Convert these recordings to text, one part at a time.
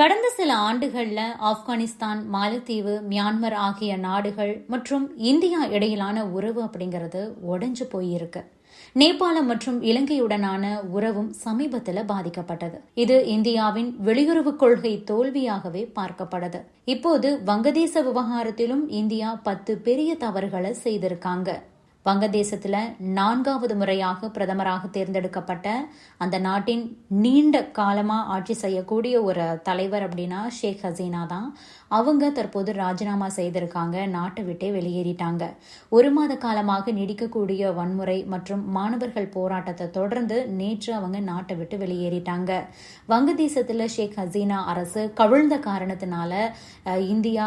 கடந்த சில ஆண்டுகளில் ஆப்கானிஸ்தான் மாலத்தீவு மியான்மர் ஆகிய நாடுகள் மற்றும் இந்தியா இடையிலான உறவு அப்படிங்கிறது உடைஞ்சு போயிருக்கு. நேபாளம் மற்றும் இலங்கையுடனான உறவும் சமீபத்தில் பாதிக்கப்பட்டது. இது இந்தியாவின் வெளியுறவு கொள்கை தோல்வியாகவே பார்க்கப்படுது இப்போது வங்கதேச விவகாரத்திலும் இந்தியா பத்து பெரிய தவறுகளை செய்திருக்காங்க. வங்கதேசத்தில் நான்காவது முறையாக பிரதமராக தேர்ந்தெடுக்கப்பட்ட அந்த நாட்டின் நீண்ட காலமாக ஆட்சி செய்யக்கூடிய ஒரு தலைவர் அப்படின்னா ஷேக் ஹசீனா தான். அவங்க தற்போது ராஜினாமா செய்திருக்காங்க நாட்டை விட்டே வெளியேறிட்டாங்க. ஒரு மாத காலமாக நீடிக்கக்கூடிய வன்முறை மற்றும் மாணவர்கள் போராட்டத்தை தொடர்ந்து நேற்று அவங்க நாட்டை விட்டு வெளியேறிட்டாங்க. வங்கதேசத்தில் ஷேக் ஹசீனா அரசு கவிழ்ந்த காரணத்தினால இந்தியா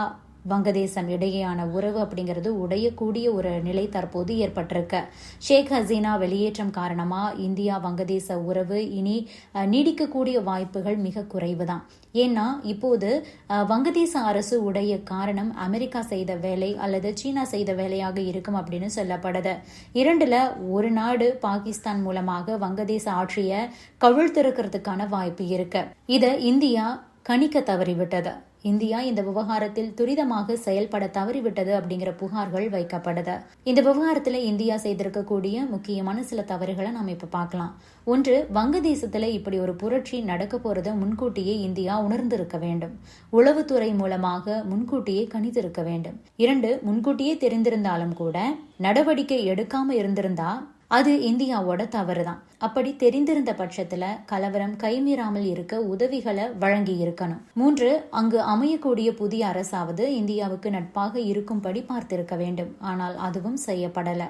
வங்கதேசம் இடையேயான உறவு அப்படிங்கிறது உடையக்கூடிய ஒரு நிலை தற்போது ஏற்பட்டிருக்கு. ஷேக் ஹசீனா வெளியேற்றம் காரணமா இந்தியா வங்கதேச உறவு இனி நீடிக்கக்கூடிய வாய்ப்புகள் மிக குறைவுதான். ஏன்னா இப்போது வங்கதேச அரசு உடைய காரணம் அமெரிக்கா செய்த வேலை அல்லது சீனா செய்த வேலையாக இருக்கும் அப்படின்னு சொல்லப்படுது. இரண்டுல ஒரு நாடு பாகிஸ்தான் மூலமாக வங்கதேச ஆட்சியை கவிழ்த்திருக்கிறதுக்கான வாய்ப்பு இருக்கு. இதை இந்தியா கணிக்க தவறிவிட்டது. இந்தியா இந்த விவகாரத்தில் துரிதமாக செயல்பட தவறிவிட்டது அப்படிங்கிற புகார்கள் வைக்கப்படுது இந்த விவகாரத்துல இந்தியா செய்திருக்கக்கூடிய முக்கியமான சில தவறுகளை நாம் இப்ப பார்க்கலாம். ஒன்று வங்கதேசத்துல இப்படி ஒரு புரட்சி நடக்க போறத முன்கூட்டியே இந்தியா உணர்ந்திருக்க வேண்டும். உளவுத்துறை மூலமாக முன்கூட்டியே கணித்திருக்க வேண்டும். இரண்டு முன்கூட்டியே தெரிந்திருந்தாலும் கூட நடவடிக்கை எடுக்காம இருந்திருந்தா அது இந்தியாவோட தவறு தான் அப்படி தெரிந்திருந்த பட்சத்துல கலவரம் கைமீறாமல் இருக்க உதவிகளை வழங்கி இருக்கணும். மூன்று அங்கு அமையக்கூடிய புதிய அரசாவது இந்தியாவுக்கு நட்பாக இருக்கும்படி பார்த்திருக்க வேண்டும். ஆனால் அதுவும் செய்யப்படல.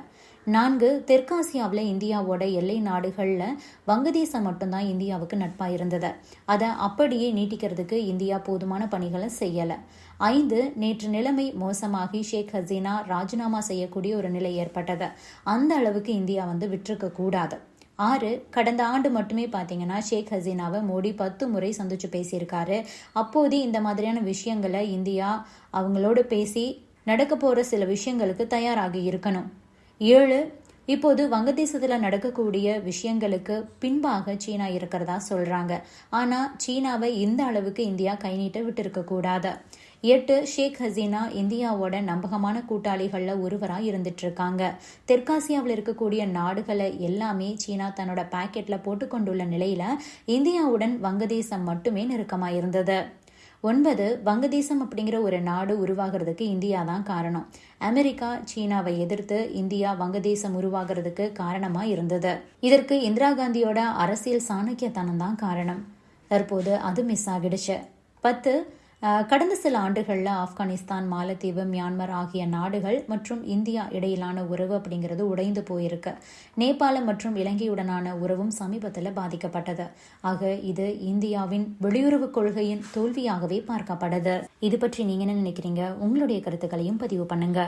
நான்கு தெற்காசியாவில் இந்தியாவோட எல்லை நாடுகளில் வங்கதேசம் மட்டும்தான் இந்தியாவுக்கு நட்பாக இருந்தது. அதை அப்படியே நீட்டிக்கிறதுக்கு இந்தியா போதுமான பணிகளை செய்யலை. ஐந்து நேற்று நிலைமை மோசமாகி ஷேக் ஹசீனா ராஜினாமா செய்யக்கூடிய ஒரு நிலை ஏற்பட்டது. அந்த அளவுக்கு இந்தியா வந்து விட்டுருக்க கூடாது. ஆறு கடந்த ஆண்டு மட்டுமே பார்த்தீங்கன்னா ஷேக் ஹசீனாவை மோடி பத்து முறை சந்திச்சு பேசியிருக்காரு. அப்போது இந்த மாதிரியான விஷயங்களை இந்தியா அவங்களோட பேசி நடக்க போகிற சில விஷயங்களுக்கு தயாராகி இருக்கணும். ஏழு இப்போது வங்கதேசத்தில் நடக்கக்கூடிய விஷயங்களுக்கு பின்பாக சீனா இருக்கிறதா சொல்றாங்க. ஆனா சீனாவை இந்த அளவுக்கு இந்தியா கை நீட்ட விட்டிருக்க கூடாது. எட்டு ஷேக் ஹசீனா இந்தியாவோட நம்பகமான கூட்டாளிகளில் ஒருவராக இருந்துட்டு இருக்காங்க தெற்காசியாவில் இருக்கக்கூடிய நாடுகளை எல்லாமே சீனா தன்னோட பாக்கெட்டில் போட்டுக்கொண்டுள்ள நிலையில இந்தியாவுடன் வங்கதேசம் மட்டுமே நெருக்கமாக இருந்தது. ஒன்பது வங்கதேசம் அப்படிங்கிற ஒரு நாடு உருவாகிறதுக்கு இந்தியா தான் காரணம். அமெரிக்கா சீனாவை எதிர்த்து இந்தியா வங்கதேசம் உருவாகிறதுக்கு காரணமா இருந்தது. இதற்கு இந்திரா காந்தியோட அரசியல் சாணக்கியத்தனம் தான் காரணம். தற்போது அது மிஸ் ஆகிடுச்சு. பத்து கடந்த சில ஆண்டுகளில் ஆப்கானிஸ்தான் மாலத்தீவு மியான்மர் ஆகிய நாடுகள் மற்றும் இந்தியா இடையிலான உறவு அப்படிங்கிறது உடைந்து போயிருக்கு. நேபாளம் மற்றும் இலங்கையுடனான உறவும் சமீபத்தில் பாதிக்கப்பட்டது. ஆக இது இந்தியாவின் வெளியுறவு கொள்கையின் தோல்வியாகவே பார்க்கப்படுது இது பற்றி நீங்க என்ன நினைக்கிறீங்க? உங்களுடைய கருத்துக்களையும் பதிவு பண்ணுங்க.